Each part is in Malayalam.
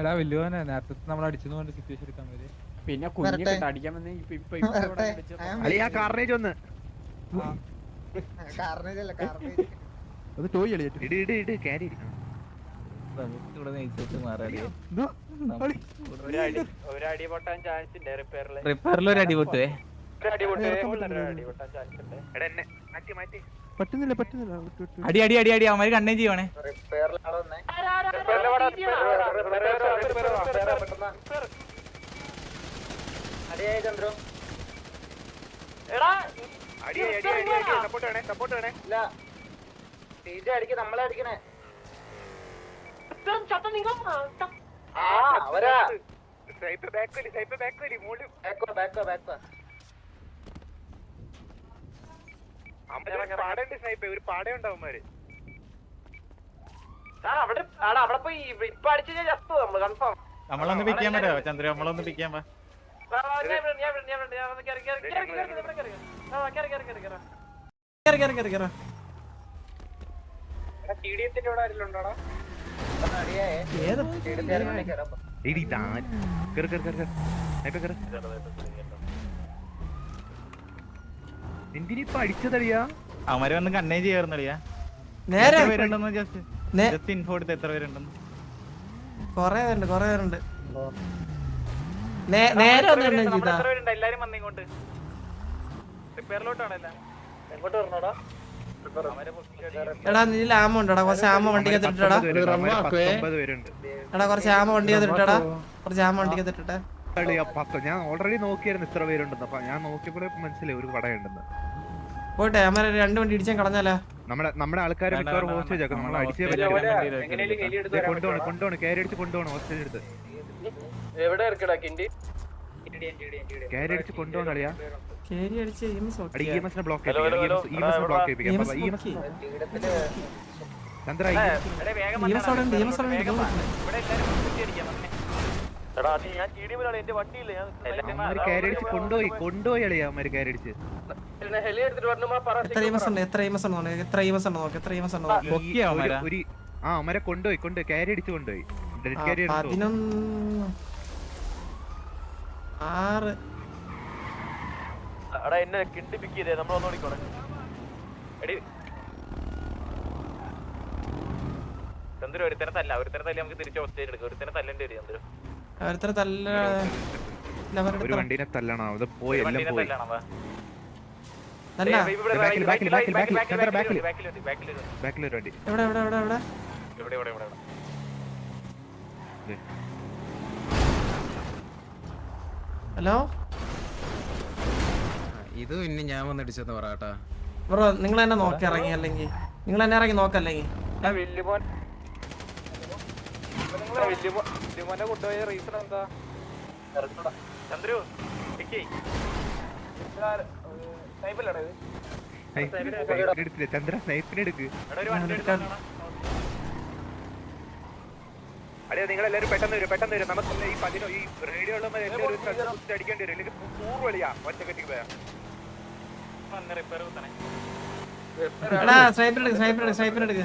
എടാ വല്യവനെ നേരത്തെ നമ്മൾ അടിച്ചെന്ന് പറഞ്ഞ സിറ്റുവേഷൻ എടുക്കാൻ വരെ പിന്നെ. കുഞ്ഞിട്ട് അടിക്കാൻ വന്നേ ഇപ്പൊ ഇപ്പൊ ഇപ്പൊ കാർണേജ് ഒന്ന് കാർണേജ് അല്ല കാർണേജ് അത് ടോയ് ഇട് ഇട് ഇട് ക്യാരി ഇവിടെ നയിച്ചിട്ട് മാറാതെ ഒരു അടി ഒരു അടി പൊട്ടാൻ ചാൻസ് ഉണ്ട് റിപ്പയറിൽ റിപ്പയറിൽ ഒരു അടി പൊട്ടുവേ ഒരു അടി പൊട്ടേ പറ്റുന്നില്ല. പറ്റുന്നില്ല അടി അടി അടി അടി അവന്മാര് കണ്ണേ ചെയ്യണേ അടി അടി അടി അടി സപ്പോർട്ട് വേണേ സപ്പോർട്ട് വേണേ നമ്മളെ അടിക്കണേ. സൈപ്പ് ബാക്ക് വലി സൈപ്പ് ബാക്ക് വലി മോൾ. ബാക്കോ ബാക്കോ ബാക്കോ ഒരു പാടയുണ്ടാവുമാര് അവിടെ അവിടെ പോയി ഇപ്പൊ അടിച്ചു ചത്തു നമ്മൾ കൺഫേം നമ്മളൊന്ന് പിക്കാൻ പറ്റോ ചന്ദ്ര നമ്മളൊന്ന് പിക്കാൻ പാ ഇവിടെ ആരെങ്കിലും ഉണ്ടോടാ എടി താൻ കേറ് കേറ് കേറ് കേറ് സ്നൈപ്പ് കേറ് എന്തിനിപ്പ അടിച്ചതളിയാ അവന്മാര് വന്ന് കണ്ണേ ചെയ്യാറുന്നടിയാ നേരെ ജസ്റ്റ് ജസ്റ്റ് ഇൻഫോ എടുത്ത് എത്ര പേരുണ്ടെന്ന്. കൊറേ പേരുണ്ട് കൊറേ പേരുണ്ട്. നേ- നേരെ എല്ലാരും വന്നിങ്ങോട്ട് എങ്ങോട്ട് വരണോടാ? എടാ നീ ആമ ഉണ്ടോടാ കുറച്ച് ആമ വണ്ടി കത്തിട്ടാടാ എടാ കുറച്ച് ആമ വണ്ടി കത്തിട്ടാടാ കുറച്ച് ആമ വണ്ടി ഇട്ടിട്ടെ. കളിയാ, പത്ത് ഞാൻ ഓൾറെഡി നോക്കിയായിരുന്നു ഇത്ര പേരുണ്ടെന്ന്. അപ്പൊ ഞാൻ നോക്കിയപ്പോഴേ മനസ്സിലായി ഒരു കടയുണ്ടെന്ന് പോട്ടെ അമ്മ രണ്ട് വണ്ടി ഇടിച്ചാൽ കളഞ്ഞാലോ? നമ്മുടെ നമ്മുടെ ആൾക്കാരെ മിക്കവാറും ഹോസ്റ്റേജ് ആക്കും. നമ്മൾ അടിച്ചേ പറ്റില്ല കൊണ്ടുപോണ് കൊണ്ടുപോണ് കയറി അടിച്ച് കൊണ്ടുപോണ് ഹോസ്റ്റേജ് എടുത്ത് എവിടെ കയറി അടിച്ച് കൊണ്ടുപോകുന്ന കളിയാ. കേരി അടിച്ച് അടി ഇ ബ്ലോക്ക് ചെയ്യിപ്പിക്കാം ബ്ലോക്ക് ചെയ്യിപ്പിക്കാം. ഇ എം എസ് ചന്ദ്ര ഈ- അവന്മാര് കയറി അടിച്ച് കൊണ്ടുപോയി കൊണ്ടുപോയി കളിയാ അവന്മാര് എത്ര ഇമസ് ഉണ്ട് എത്ര ഇമസ് ഉണ്ട് നോക്ക് എത്ര ഇമസ് ഉണ്ട് നോക്ക് എത്ര ഇമസ് ഉണ്ട് നോക്ക്. ഈ പൊക്കിയോ ഒരു- അവന്മാരെ? ഒരു ആ അവന്മാരെ കൊണ്ടുപോയി കൊണ്ട് കയറി അടിച്ച് കൊണ്ടുപോയി. ഡെഡ് ആ, കയറി പതിനൊന്ന് ആറ് എടാ എന്നെ കിണ്ടി പിക്ക് ചെയ്തേ നമ്മൾ എടി. ചന്ദ്രു ഒരുത്തരം തല്ല ഒരുത്തരം തല്ലി നമുക്ക് തിരിച്ച് ഹോസ്റ്റേജ് എടുക്കാം ഒരുത്തരം തല്ലേണ്ടി വരും ചന്ദ്രു. ഒരുത്തര തല്ല ഒരു വണ്ടിനെ തല്ലണം അത് പോയി എല്ലാം പോയി നല്ല ബാക്കിൽ, ബാക്കിൽ, ബാക്കിൽ, ബാക്കിൽ, ബാക്കിൽ, ചന്ദ്ര, ബാക്കിൽ, ബാക്കിൽ. ഒരു വണ്ടി എവിടെ എവിടെ എവിടെ എവിടെ എവിടെ എവിടെ എവിടെ. ഹലോ ഇത് പിന്നെ ഞാൻ വന്നിടിച്ചെന്ന് പറയാട്ടാ ബ്രോ നിങ്ങൾ എന്നെ നോക്കി ഇറങ്ങി അല്ലെങ്കിൽ നിങ്ങൾ എന്നെ ഇറങ്ങി നോക്കല്ലെങ്കിൽ വലിയ വല്യമോൻ വല്യമോനെ കൊണ്ടുപോയ റീസൺ എന്താ? ചന്ദ്രു അതെ നിങ്ങൾ എല്ലാവരും പെട്ടെന്ന് വരും പെട്ടെന്ന് വരും. നമുക്ക് ഈ പതിനോ ഈ റേഡിയോ അടിക്കേണ്ടി വരും. അല്ലെങ്കിൽ നൂറ് ഒറ്റ കെട്ടി പോയാ. റിപ്പയർ കുത്തണേ സ്നൈപ്പർ എടുക്ക് സ്നൈപ്പർ എടുക്ക് സ്നൈപ്പർ എടുക്ക്.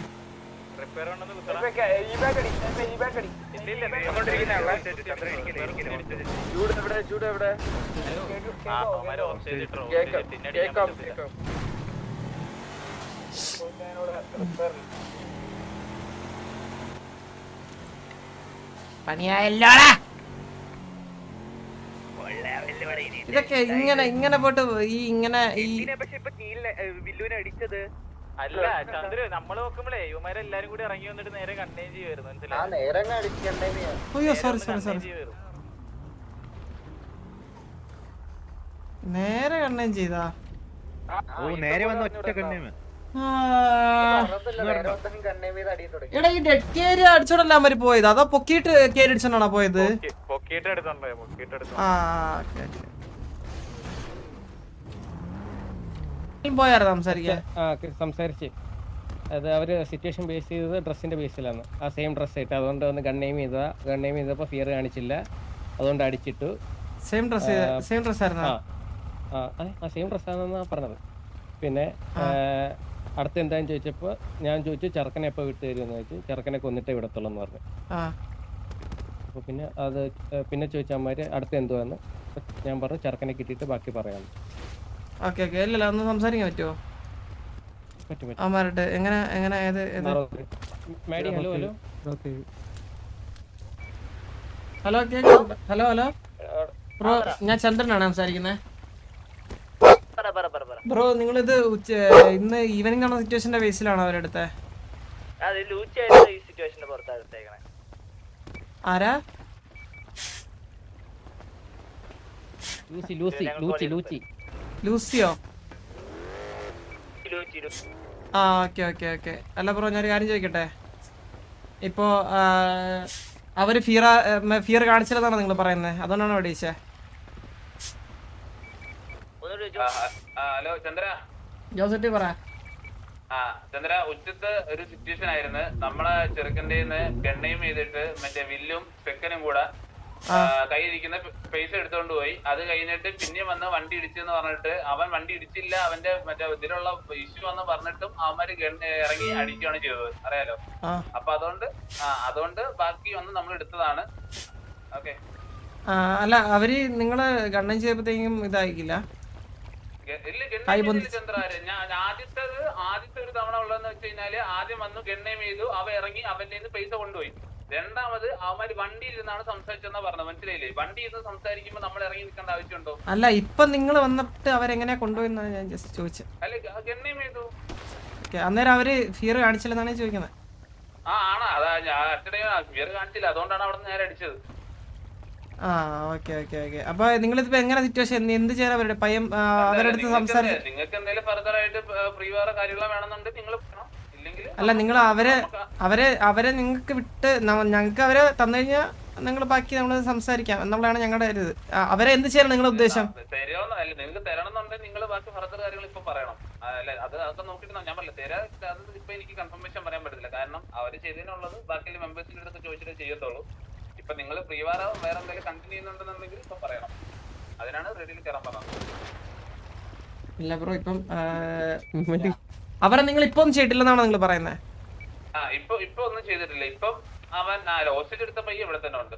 പണിയായല്ലോടാ. ഇതൊക്കെ ഇങ്ങനെ ഇങ്ങനെ പോട്ട് ഈ ഇങ്ങനെ ഈ പക്ഷെ ഇപ്പൊ നീലിനെ വില്ലുവിനെ അടിച്ചത് അല്ല ചന്ദ്ര നമ്മൾ നോക്കുമ്പോഴേ ഇവന്മാരെല്ലാരും കൂടി ഇറങ്ങി വന്നിട്ട് നേരെ കണ്ടെയ്ൻ ചെയ്യുമായിരുന്നു അയ്യോ സോറി സോറി സോറി നേരെ കണ്ണേം ചെയ്താ? ഓ നേരെ വന്ന ഒറ്റ കണ്ണേമ ആ. കണ്ണേ വീത് അടി തുടങ്ങി. എടാ ഈ ഡെഡ് കേരി അടിച്ചോടല്ല അവർ പോയത്? അതോ പൊക്കിയിട്ട് കേരി അടിച്ചോണ്ടാണോ പോയത്? ആ ഓക്കേ, ഓക്കേ. പോയായിരുന്നു സംസാരിക്കാൻ? സംസാരിച്ച്. അത് അവർ സിറ്റുവേഷൻ ബേസ് ചെയ്തത് ഡ്രസ്സിന്റെ ബേസിലാണ് ആ സെയിം ഡ്രസ്സ് ഇട്ട്. അതുകൊണ്ട് ഒന്ന് ഗണ്ണെയിം ചെയ്താ. ഗണ്ണെയിം ചെയ്തപ്പോൾ ഫിയർ കാണിച്ചില്ല. അതുകൊണ്ട് അടിച്ചിട്ടു. സെയിം ഡ്രസ് സെയിം ഡ്രസ് ആയിരുന്നോ? ആ ആ ഡ്രസ് ആണെന്നാ സെയിം പറഞ്ഞത്. പിന്നെ അടുത്ത എന്താന്ന് ചോദിച്ചപ്പോൾ ഞാൻ ചോദിച്ചു ചെറുക്കനെ എപ്പോ വിട്ടു തരുമെന്ന് ചോദിച്ചു. ചെറുക്കനെ കൊന്നിട്ടേ വിടത്തുള്ളൂ എന്ന് പറഞ്ഞു അപ്പൊ പിന്നെ അത് പിന്നെ ചോദിച്ച അമ്മമാർ അടുത്ത എന്തുവാന്ന്? ഞാൻ പറഞ്ഞു ചെറുക്കനെ കിട്ടിയിട്ട് ബാക്കി പറയാം. Okay okay. ഇല്ലല്ല ഒന്ന് സംസാരിക്കാൻ പറ്റുമോ പറ്റും പറ്റും. അവന്മാരുടെ എങ്ങനെ എങ്ങനെ ഏത് ഏത്? Maddy hello hello. Okay. Hello കേൾക്കാം ഹലോ ഹലോ. ബ്രോ ഞാൻ ചന്ദ്രനാണ് സംസാരിക്കുന്നത് പറ പറ പറ പറ. ബ്രോ നിങ്ങളിത് ഉച്ച ഇന്ന് ഈവനിങ് കാണുന്ന സിറ്റുവേഷന്റെ ബേസിലാണോ അവരെടുത്തെ? അത് ലൂച്ചായിട്ട് ഈ സിറ്റുവേഷന്റെ പുറത്താണ് എടുത്തേക്കണേ ആരാ? ലൂസി ലൂസി ലൂച്ചി ലൂച്ചി. ലൂസിയോ? ആ ഓക്കെ ഓക്കെ ഓക്കെ. അല്ല ബ്രോ ഞാനൊരു കാര്യം ചോദിക്കട്ടെ? ഇപ്പോ അവർ അവർ ഫിയർ ഫിയർ കാണിച്ചില്ലെന്നാണ് നിങ്ങൾ പറയുന്നത് അതുകൊണ്ടാണ് ഒന്നുകൂടി ഹലോ ചന്ദ്ര. ജോസറ്റി പറ. ആ ചന്ദ്ര ഉച്ചത്ത് ഒരു സിറ്റുവേഷൻ ആയിരുന്നു. നമ്മളെ ചെറുക്കന്റെ ഗണ്ണയും ചെയ്തിട്ട് മറ്റേ വില്ലും പെക്കനും കൂടെ ആ, കയ്യിലിരിക്കുന്ന പൈസ എടുത്തോണ്ട് പോയി. അത് കഴിഞ്ഞിട്ട് പിന്നെ വന്ന് വണ്ടി ഇടിച്ചെന്ന് പറഞ്ഞിട്ട് അവൻ വണ്ടി ഇടിച്ചില്ല അവന്റെ മറ്റേ ഇതിലുള്ള ഇഷ്യൂ വന്ന് പറഞ്ഞിട്ടും അവന്മാര് ഇറങ്ങി അടിക്കുകയാണ് ചെയ്തത്. അറിയാലോ? അപ്പൊ അതുകൊണ്ട് ആ അതുകൊണ്ട് ബാക്കി ഒന്ന് നമ്മൾ എടുത്തതാണ്. ഓക്കെ. അല്ല അവർ നിങ്ങൾ ഗണ്ണം ചെയ്തപ്പോഴത്തേക്കും ഇതായിക്കില്ല? ഗണ്ണ ആദ്യത്തേത് ആദ്യത്തെ ഒരു തവണ ഉള്ളതെന്ന് വെച്ച് കഴിഞ്ഞാൽ ആദ്യം വന്നു ഗണ്ണയും ചെയ്തു. അവ ഇറങ്ങി അവന്റെ പൈസ കൊണ്ടുപോയി. രണ്ടാമത് അവന്മാര് വണ്ടി ഇരുന്നാണ് സംസാരിച്ചെന്നാ പറഞ്ഞത്. മനസ്സിലായില്ലേ? വണ്ടി ഇരുന്ന് സംസാരിക്കുമ്പോ നമ്മൾ ഇറങ്ങി നിൽക്കേണ്ട ആവശ്യമുണ്ടോ? അല്ല ഇപ്പൊ നിങ്ങൾ വന്നിട്ട് അവരെങ്ങനെ കൊണ്ടുപോയെന്നാണ് ഞാൻ ജസ്റ്റ് ചോദിച്ചത് അല്ലെ ഗണ്ണയും ചെയ്തു അന്നേരം അവർ ഫിയർ കാണിച്ചില്ലെന്നാണ് ചോദിക്കുന്നത്. ആ ആണോ. അതാ അച്ഛനെ ഫിയർ കാണിച്ചില്ല. അതുകൊണ്ടാണ് അവിടെ നേരെ അടിച്ചത്. ആ ഓക്കെ ഓക്കെ ഓക്കെ. അപ്പൊ നിങ്ങളിപ്പോ എങ്ങനെ സിറ്റുവേഷൻ എന്ത് ചെയ്യാൻ അവരുടെ പയ്യൻ അവരുടെ അടുത്ത് സംസാരിച്ചു നിങ്ങൾക്ക് എന്തെങ്കിലും ഫർദർ ആയിട്ട് ഫ്രീ വേറെ കാര്യങ്ങളോ വേണമെന്നുണ്ടെങ്കിൽ നിങ്ങൾ അല്ല നിങ്ങൾ അവരെ അവരെ അവരെ നിങ്ങൾക്ക് വിട്ട് ഞങ്ങൾക്ക് അവരെ തന്നു കഴിഞ്ഞാൽ നിങ്ങൾ ബാക്കി നമ്മൾ സംസാരിക്കാം. എന്നുള്ളതാണ് ഞങ്ങളുടെ ഒരു ഇത് അവരെ എന്ത് ചെയ്യണം നിങ്ങളുടെ ഉദ്ദേശം? നിങ്ങൾക്ക് തരണമെന്നുണ്ടെങ്കിൽ നിങ്ങൾ ബാക്കി ഫർദർ കാര്യങ്ങൾ ഇപ്പൊ പറയണം. അത് അതൊക്കെ നോക്കിയിട്ട് ഞാൻ പറഞ്ഞില്ല തരാ അത് ഇപ്പൊ എനിക്ക് കൺഫർമേഷൻ പറയാൻ പറ്റത്തില്ല. കാരണം അവർ ചെയ്തതിനുള്ളത് ബാക്കിയുള്ള മെമ്പേഴ്സിന്റെ അടുത്ത് ചോദിച്ചിട്ട് ചെയ്യത്തുള്ളൂ. ഇപ്പൊ നിങ്ങൾ ഫ്രീ വാറ എന്തെങ്കിലും കണ്ടിന്യൂ ചെയ്യുന്നുണ്ടെന്നുണ്ടെങ്കിൽ ഇപ്പൊ പറയണം. അതിനാണ് റെഡിയിൽ കയറാൻ പറഞ്ഞത്. ഇല്ല ബ്രോ ഇപ്പം അവരെ നിങ്ങൾ ഇപ്പം ചെയ്തിട്ടില്ലെന്നാണ് നിങ്ങൾ പറയുന്നത് ആ ഇപ്പൊ ഇപ്പൊ ഒന്നും ചെയ്തിട്ടില്ല. ഇപ്പൊ അവൻ ആ ഹോസ്റ്റേജ് എടുത്ത പയ്യ ഇവിടെ തന്നെ ഉണ്ട്.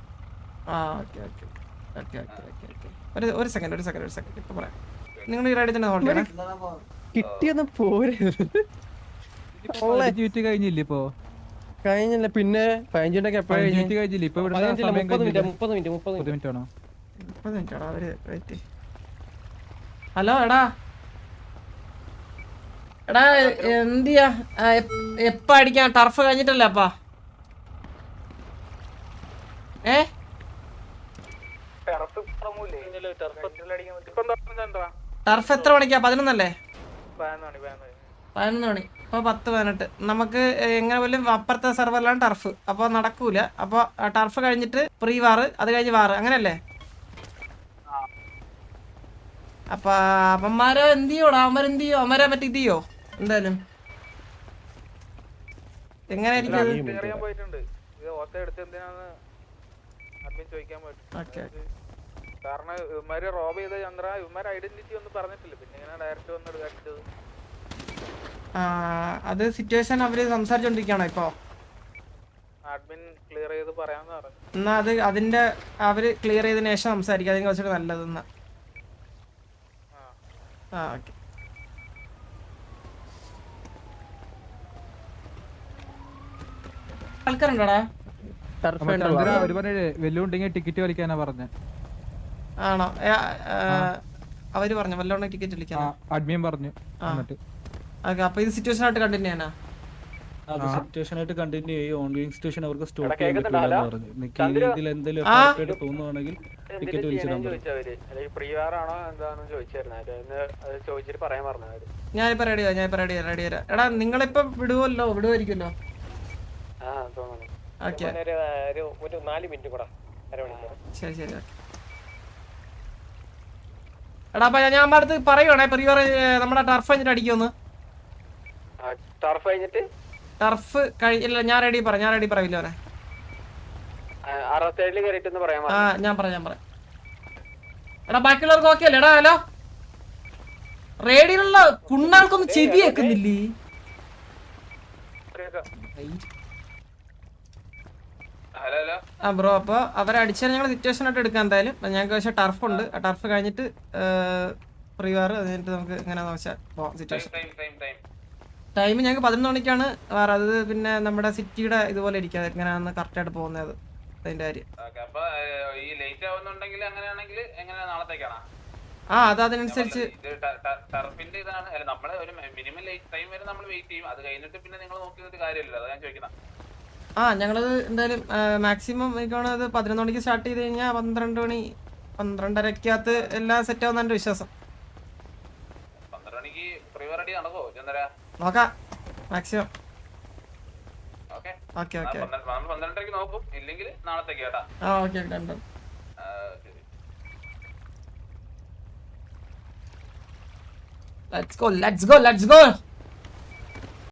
ആ okay okay okay okay okay okay. ഒരു ഒരു സെക്കൻഡ് ഒരു സെക്കൻഡ് ഒരു സെക്കൻഡ് ഇപ്പൊ പറയാം. നിങ്ങൾ ഈ റൈഡിൽ തന്നെ ഹോൾഡ് ചെയ്യണം. കിട്ടിയൊന്ന് പോരെ. പതിനഞ്ച് കഴിഞ്ഞില്ല ഇപ്പോ? കഴിഞ്ഞില്ല. പിന്നെ പതിനഞ്ചിന്റെ എപ്പോഴാ പതിനഞ്ച് കഴിഞ്ഞേ? മിനിറ്റ് കഴിഞ്ഞില്ലേ? ഇപ്പൊ ഇവിടെ മുപ്പത് മിനിറ്റ്? മുപ്പത് മിനിറ്റ് മുപ്പത് മിനിറ്റ് ആണോ? മുപ്പത് മിനിറ്റ് ആണോ? അവർ വെയിറ്റ് ഹലോ എടാ. എടാ എന്തിയാ? എപ്പ അടിക്കാൻ? ടർഫ് കഴിഞ്ഞിട്ടല്ലേ അപ്പാ? ഏ? ടർഫ് എത്ര മണിക്കാ? പതിനൊന്നല്ലേ? പതിനൊന്ന് മണി ഇപ്പൊ പത്ത് പതിനെട്ട്. നമുക്ക് എങ്ങനെ പോലും അപ്പുറത്തെ സെർവറിലാണ് ടർഫ് അപ്പൊ നടക്കൂല. അപ്പൊ ടർഫ് കഴിഞ്ഞിട്ട് പ്രീ വാറ് അത് കഴിഞ്ഞ് വാറ് അങ്ങനല്ലേ? അപ്പൊ അവന്മാരെ എന്ത് ചെയ്യോടാ? അവന്മാരെ എന്ത് ചെയ്യോ? അവന്മാരെ പറ്റി ഇത് ചെയ്യോ? എന്തായാലും. എങ്ങനെയായിരിക്കും? കാരണം ഇവന്മാര് റോബ് ചെയ്ത ചന്ദ്ര ഇവന്മാര് ഐഡന്റിറ്റി ഒന്നും പറഞ്ഞിട്ടില്ല. പിന്നെ ഇങ്ങനെ ഡയറക്റ്റ് വന്ന് അടിച്ചത് ആ, അത് സിറ്റുവേഷൻ അവർ സംസാരിച്ചോണ്ടിരിക്കണോ ഇപ്പൊ? അഡ്മിൻ ക്ലിയർ ചെയ്ത് പറയാന്ന് പറഞ്ഞു. എന്നാ അത് അതിന്റെ അവർ ക്ലിയർ ചെയ്തതിനു ശേഷം സംസാരിക്കാം. അതിനെ കുറച്ചുകൂടെ നല്ലതെന്നാ. ആ ഓക്കെ. ആൾക്കാരുണ്ടോടാ അവർ പറഞ്ഞ വെല്ലുണ്ടെങ്കിൽ ടിക്കറ്റ് വലിക്കാനാ പറഞ്ഞ. ആണോ? അവർ പറഞ്ഞു വല്ലോണം ടിക്കറ്റ് വിളിക്കാൻ അഡ്മിൻ പറഞ്ഞു അപ്പൊ ഇത് സിറ്റുവേഷൻ ആയിട്ട് കണ്ടിന്യൂ ചെയ്യാനാ? ആ. സിറ്റുവേഷൻ ആയിട്ട് കണ്ടിന്യൂ ചെയ്യും. സിറ്റുവേഷൻ അവർക്ക് സ്റ്റോപ്പ് ചെയ്യാൻ പറ്റില്ല എന്ന് പറഞ്ഞു. എന്തെങ്കിലും തോന്നുവാണെങ്കിൽ ടിക്കറ്റ് വിളിച്ചിടാൻ ഞാനിപ്പോ റെഡി ഞാൻ ഇപ്പൊ റെഡി എടാ നിങ്ങളിപ്പോ വിടുവല്ലോ വിടുവായിരിക്കുമല്ലോ ഓക്കെ. ഒരു നാല് മിനിറ്റ് കൂടെ ശരി ശരി ഓക്കെ. എടാ അപ്പൊ ഞാൻ അമ്മ അടുത്ത് പറയുവാണേ പ്രിയോർ നമ്മുടെ ടർഫ് കഴിഞ്ഞിട്ട് അടിക്കുമെന്ന് ടർഫ് കഴിഞ്ഞിട്ട്? ടർഫ് കഴിഞ്ഞില്ല ഞാൻ റെഡി പറ ഞാൻ റെഡി പറയില്ല അവനെ. ആ ഞാൻ പറയാം ഞാൻ പറയാം. എടാ ബാക്കിയുള്ളവർക്ക് ഓക്കെ അല്ലേ? എടാ ഹലോ? റേഡിയിലുള്ള കുണ്ണാൾക്കൊന്നും ചെവി കേൾക്കുന്നില്ലേ? ആ ബ്രോ അപ്പോൾ അവരടിച്ചാൽ ഞങ്ങൾ സിറ്റുവേഷൻ ആയിട്ട് എടുക്കാം എന്തായാലും. ഞങ്ങൾക്ക് പക്ഷേ ടർഫ് ഉണ്ട്. ആ ടർഫ് കഴിഞ്ഞിട്ട് പ്രീവാർ അത് കഴിഞ്ഞിട്ട് നമുക്ക് എങ്ങനെയാണെന്ന് വെച്ചാൽ പോവാം സിറ്റുവേഷൻ ടൈം ഞങ്ങൾക്ക് പതിനൊന്ന് മണിക്കാണ് വേറെ. അത് പിന്നെ നമ്മുടെ സിറ്റിയുടെ ഇതുപോലെ ഇരിക്കുക എങ്ങനെയാണെന്ന് കറക്റ്റായിട്ട് പോകുന്നത് അതിന്റെ കാര്യം. എങ്ങനെ ആ അത് അതിനനുസരിച്ച്. ടർഫിന്റെ ഇതാണ്. നമ്മൾ നമ്മൾ ഒരു മിനിമം ടൈം വരെ നമ്മൾ വെയിറ്റ് ചെയ്യും. അത് കഴിഞ്ഞിട്ട് പിന്നെ നിങ്ങൾ നോക്കി കാര്യമില്ല അതാ ഞാൻ ചോദിക്കുന്നത് ആ ഞങ്ങളത് എന്തായാലും മാക്സിമം എനിക്കാണ് അത് പതിനൊന്ന് മണിക്ക് സ്റ്റാർട്ട് ചെയ്ത് കഴിഞ്ഞാൽ പന്ത്രണ്ട് മണി പന്ത്രണ്ടരക്കകത്ത് എല്ലാം സെറ്റ് ആവുന്ന എന്റെ വിശ്വാസം. നോക്കാം. മാക്സിമം ഓക്കെ ഓക്കെ പന്ത്രണ്ടരക്ക് നോക്കും. ഇല്ലെങ്കിൽ നാളത്തേക്ക് കേട്ടാ. ആ okay done Let's go, let's go let's go